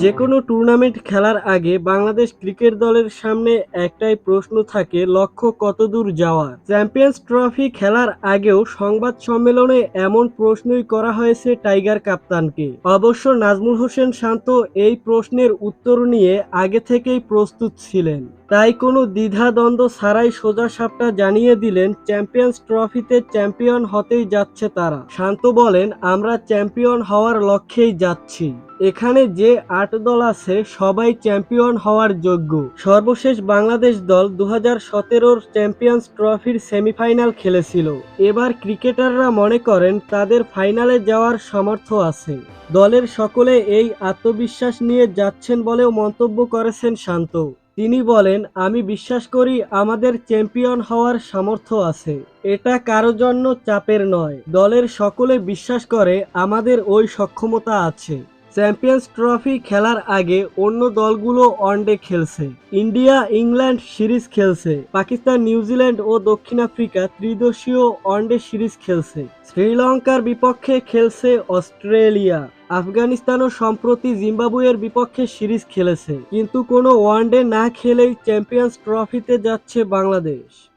যে কোনো টুর্নামেন্ট খেলার আগে বাংলাদেশ ক্রিকেট দলের সামনে একটাই প্রশ্ন থাকে, লক্ষ্য কতদূর যাওয়া? চ্যাম্পিয়ন্স ট্রফি খেলার আগেও সংবাদ সম্মেলনে এমন প্রশ্নই করা হয়েছে টাইগার কাপ্তানকে অবশ্য নাজমুল হোসেন শান্ত এই প্রশ্নের উত্তর নিয়ে আগে থেকেই প্রস্তুত ছিলেন। তাই কোনো দ্বিধাদ্বন্দ্ব ছাড়াই সোজা সাপটা জানিয়ে দিলেন, চ্যাম্পিয়ন্স ট্রফিতে চ্যাম্পিয়ন হতেই যাচ্ছে তারা। শান্ত বলেন, আমরা চ্যাম্পিয়ন হওয়ার লক্ষ্যেই যাচ্ছি। এখানে যে আট দল আছে, সবাই চ্যাম্পিয়ন হওয়ার যোগ্য। সর্বশেষ বাংলাদেশ দল দু হাজার সতেরোর চ্যাম্পিয়ন্স ট্রফির সেমিফাইনাল খেলেছিল। এবার ক্রিকেটাররা মনে করেন, তাদের ফাইনালে যাওয়ার সামর্থ্য আছে। দলের সকলে এই আত্মবিশ্বাস নিয়ে যাচ্ছেন বলেও মন্তব্য করেছেন শান্ত। তিনি বলেন, আমি বিশ্বাস করি আমাদের চ্যাম্পিয়ন হওয়ার সামর্থ্য আছে। এটা কারও জন্য চাপের নয়। দলের সকলে বিশ্বাস করে আমাদের ওই সক্ষমতা আছে। চ্যাম্পিয়ন্স ট্রফি খেলার আগে অন্য দলগুলো ওয়ানডে খেলছে। ইন্ডিয়া, ইংল্যান্ড সিরিজ খেলছে। পাকিস্তান, নিউজিল্যান্ড ও দক্ষিণ আফ্রিকা ত্রিদেশীয় ওয়ানডে সিরিজ খেলছে। শ্রীলঙ্কার বিপক্ষে খেলছে অস্ট্রেলিয়া। আফগানিস্তানও সম্প্রতি জিম্বাবুয়ের বিপক্ষে সিরিজ খেলেছে। কিন্তু কোনো ওয়ানডে না খেলেই চ্যাম্পিয়ন্স ট্রফিতে যাচ্ছে বাংলাদেশ।